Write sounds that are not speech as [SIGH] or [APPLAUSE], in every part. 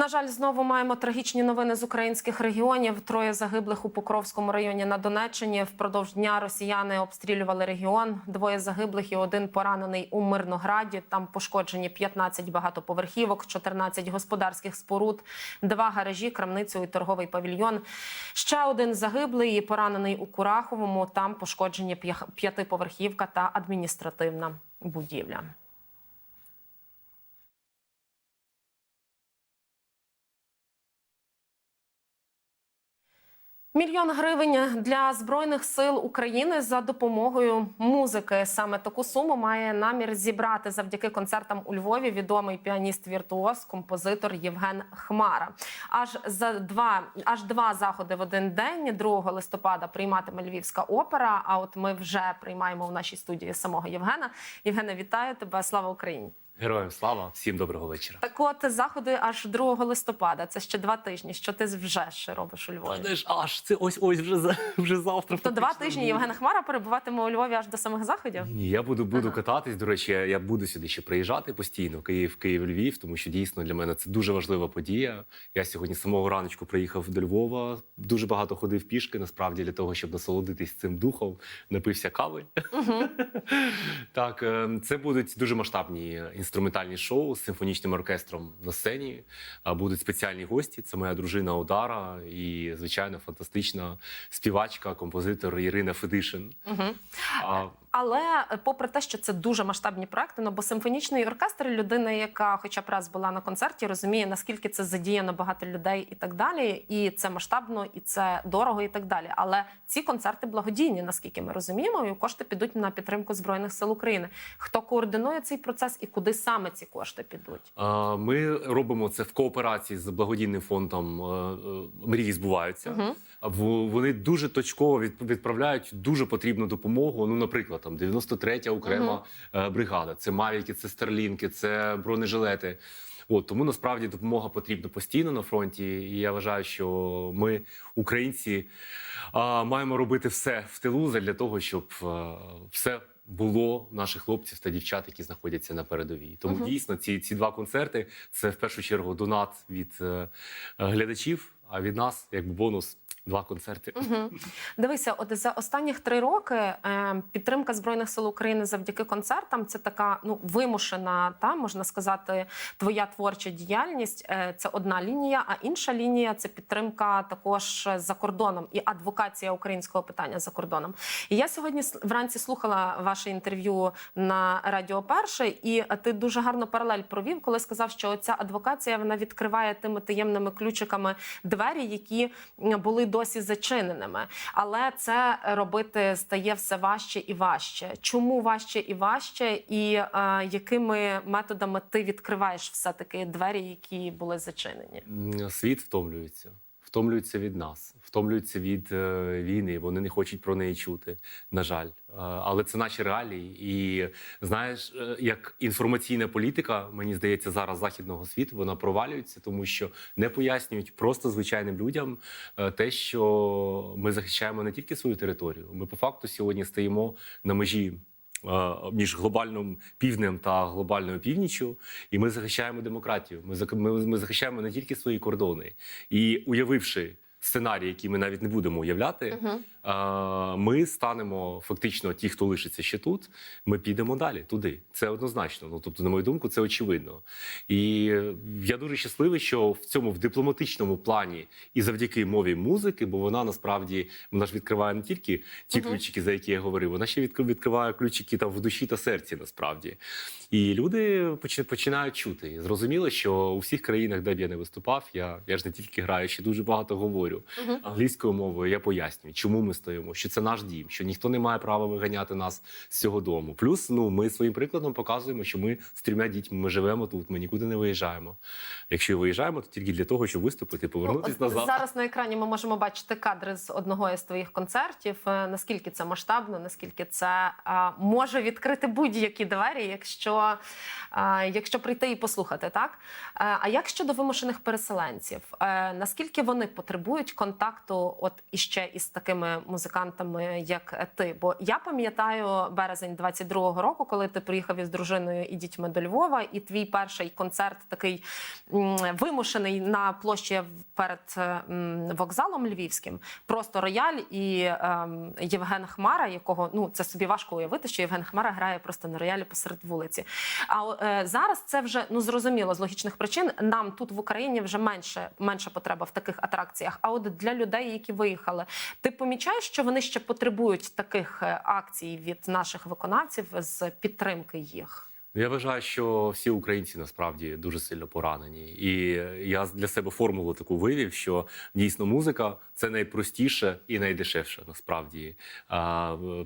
На жаль, знову маємо трагічні новини з українських регіонів. Троє загиблих у Покровському районі на Донеччині. Впродовж дня росіяни обстрілювали регіон. Двоє загиблих і один поранений у Мирнограді. Там пошкоджені 15 багатоповерхівок, 14 господарських споруд, два гаражі, крамницю і торговий павільйон. Ще один загиблий і поранений у Кураховому. Там пошкоджені п'я- п'ятиповерхівка та адміністративна будівля. Мільйон гривень для збройних сил України за допомогою музики. Саме таку суму має намір зібрати завдяки концертам у Львові відомий піаніст віртуоз, композитор Євген Хмара. Аж за два аж два заходи в один день, 2 листопада, прийматиме Львівська опера. А от ми вже приймаємо в нашій студії самого Євгена. Євгене, вітаю тебе! Слава Україні! Героям слава, всім доброго вечора. Так, от заходи аж 2 листопада. Це ще два тижні. Що ти вже ще робиш у Львові? Та ж аж це ось ось вже [LAUGHS] вже завтра. То два тижні буде. Євген Хмара перебуватиме у Львові аж до самих заходів. Ні, я буду буду Ага. кататись. До речі, я, буду сюди ще приїжджати постійно. Київ, Київ, Львів, тому що дійсно для мене це дуже важлива подія. Я сьогодні з самого раночку приїхав до Львова. Дуже багато ходив пішки, насправді для того, щоб насолодитись цим духом, напився кави. [LAUGHS] Так, е, це будуть дуже масштабні інструментальні шоу з симфонічним оркестром на сцені. Будуть спеціальні гості. Це моя дружина Одара і, звичайно, фантастична співачка, композитор Ірина Федишин. Мгм. Але е, попри те, що це дуже масштабні проекти, ну бо симфонічний оркестр, людина, яка хоча б раз була на концерті, розуміє наскільки це задіяно багато людей і так далі. І це масштабно, і це дорого, і так далі. Але ці концерти благодійні, наскільки ми розуміємо, і кошти підуть на підтримку збройних сил України. Хто координує цей процес і куди саме ці кошти підуть? Ми робимо це в кооперації з благодійним фондом е, е, Мрії збуваються. Мгм. Вони дуже точково відправляють дуже потрібну допомогу. Ну, наприклад, там 93-я окрема е, бригада. Це мавіки, це старлінки, це бронежилети. От тому насправді допомога потрібна постійно на фронті. І я вважаю, що ми, українці, маємо робити все в тилу для того, щоб е, все. Було наших хлопців та дівчат, які знаходяться на передовій. Тому Мгм. дійсно ці, ці два концерти це в першу чергу донат від е, глядачів, а від нас, якби бонус, два концерти. Угу. Дивися, от за останніх три роки е, підтримка збройних сил України завдяки концертам це така ну вимушена, та можна сказати, твоя творча діяльність. Е, це одна лінія, а інша лінія це підтримка також за кордоном і адвокація українського питання за кордоном. І я сьогодні вранці слухала ваше інтерв'ю на Радіо Перше, і ти дуже гарно паралель провів, коли сказав, що ця адвокація вона відкриває тими таємними ключиками двері, які були досі зачиненими. Але це робити стає все важче і важче. Чому важче і важче, і е, якими методами ти відкриваєш все таки двері, які були зачинені? Світ втомлюється. Втомлюється від нас, втомлюється від е, війни. Вони не хочуть про неї чути. На жаль, Е, але це наші реалії. І знаєш, е, як інформаційна політика, мені здається, зараз західного світу вона провалюється, тому що не пояснюють просто звичайним людям те, що ми захищаємо не тільки свою територію. Ми по факту сьогодні стоїмо на межі. Е, Між глобальним півднем та глобальною північчю, і ми захищаємо демократію. Ми ми, ми захищаємо не тільки свої кордони. І уявивши сценарій, який ми навіть не будемо уявляти, Угу. е, ми станемо фактично ті, хто лишиться ще тут. Ми підемо далі туди. Це однозначно. Ну тобто, на мою думку, це очевидно. І я дуже щасливий, що в цьому в дипломатичному плані і завдяки мові музики, бо вона насправді вона ж відкриває не тільки ті Мгм. ключики, за які я говорив, вона ще відкр- відкриває ключики там в душі та серці, насправді. І люди починають чути. Зрозуміло, що у всіх країнах, де б я не виступав, я, я ж не тільки граю, ще дуже багато говорю Мгм. англійською мовою. Я пояснюю, чому ми стоїмо, що це наш дім, що ніхто не має права виганяти нас з цього дому. Плюс, ну ми своїм прикладом показуємо, що ми з трьома дітьми ми живемо тут, ми нікуди не виїжджаємо. Якщо виїжджаємо, то тільки для того, щоб виступити, повернутися Ну, назад. Зараз на екрані ми можемо бачити кадри з одного із твоїх концертів. Е, Наскільки це масштабно, наскільки це е, може відкрити будь-які двері, якщо, е, якщо прийти і послухати, так? А як щодо вимушених переселенців? Е, наскільки вони потребують потребують контакту, от іще із такими музикантами, як ти? Бо я пам'ятаю березень 22-го року, коли ти приїхав із дружиною і дітьми до Львова, і твій перший концерт такий вимушений на площі перед вокзалом львівським. Просто рояль і ем, Євген Хмара, якого ну це собі важко уявити, що Євген Хмара грає просто на роялі посеред вулиці. А е, зараз це вже ну зрозуміло з логічних причин. Нам тут в Україні вже менше менша потреба в таких атракціях. А от для людей, які виїхали, ти помічаєш, що вони ще потребують таких е, акцій від наших виконавців з підтримки їх. Я вважаю, що всі українці насправді дуже сильно поранені, і я для себе формулу таку вивів, що дійсно музика це найпростіше і найдешевше насправді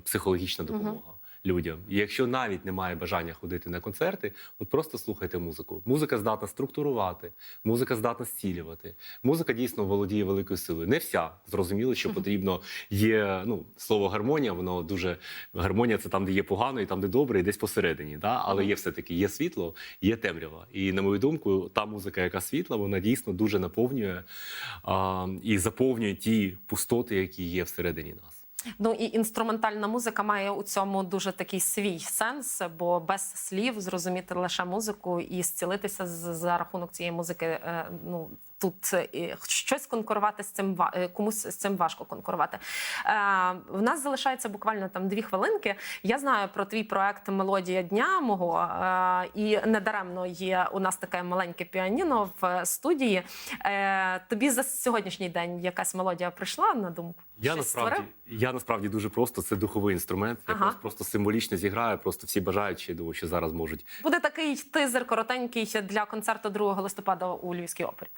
психологічна допомога. Людям, і якщо навіть немає бажання ходити на концерти, от просто слухайте музику. Музика здатна структурувати, музика здатна зцілювати. Музика дійсно володіє великою силою. Не вся зрозуміло, що потрібно є. Ну слово гармонія, воно дуже гармонія це там, де є погано, і там, де добре, і десь посередині. Да? Але є все таки є світло, є темрява. І на мою думку, та музика, яка світла, вона дійсно дуже наповнює а, і заповнює ті пустоти, які є всередині нас. Ну і інструментальна музика має у цьому дуже такий свій сенс, бо без слів зрозуміти лише музику і зцілитися за рахунок цієї музики. е, Ну тут е, щось конкурувати з цим е, комусь з цим важко конкурувати. В нас залишається буквально там дві хвилинки. Я знаю про твій проект Мелодія дня мого і недаремно є у нас таке маленьке піаніно в студії. Тобі за сьогоднішній день якась мелодія прийшла на думку? Я насправді? Я насправді дуже просто. Це духовий інструмент. Я Ага. просто, просто символічно зіграю. Просто всі бажаючі, я думаю, що зараз можуть. Буде такий тизер коротенький для концерту 2 листопада у Львівській опері.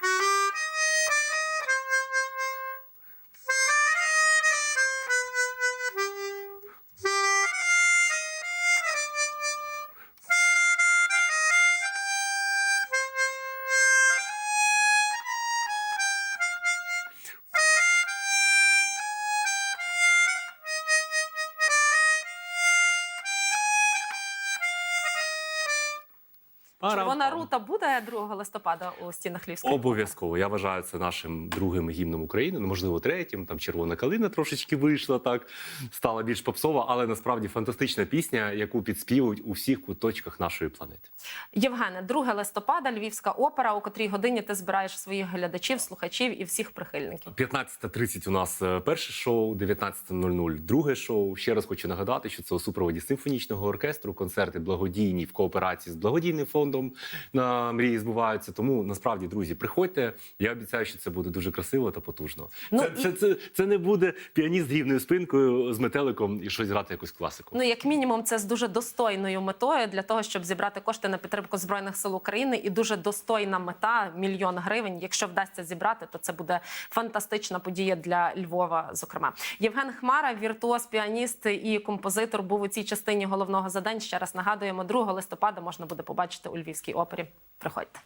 Червона рута буде 2 листопада у стінах Львівської? Обов'язково. Я вважаю це нашим другим гімном України. Ну, можливо, третім. Там червона калина трошечки вийшла, так стала більш попсова, але насправді фантастична пісня, яку підспівують у всіх куточках нашої планети. Друге, 2 листопада, Львівська опера. У котрій годині ти збираєш своїх глядачів, слухачів і всіх прихильників. 15.30 у нас е, перше шоу, 19.00 друге шоу. Ще раз хочу нагадати, що це у супроводі симфонічного оркестру, концерти благодійні в кооперації з благодійним фондом на мрії збуваються. Тому насправді, друзі, приходьте. Я обіцяю, що це буде дуже красиво та потужно. Ну, це, і- це, це, це не буде піаніст з рівною спинкою з метеликом і щось грати якусь класику. Ну, як мінімум, це з дуже достойною метою для того, щоб зібрати кошти на підтримку збройних сил України. І дуже достойна мета мільйон гривень. Якщо вдасться зібрати, то це буде фантастична подія для Львова. Зокрема, Євген Хмара, віртуоз, піаніст і композитор, був у цій частині головного задань. Ще раз нагадуємо, 2 листопада можна буде побачити Львівській опері. Приходьте.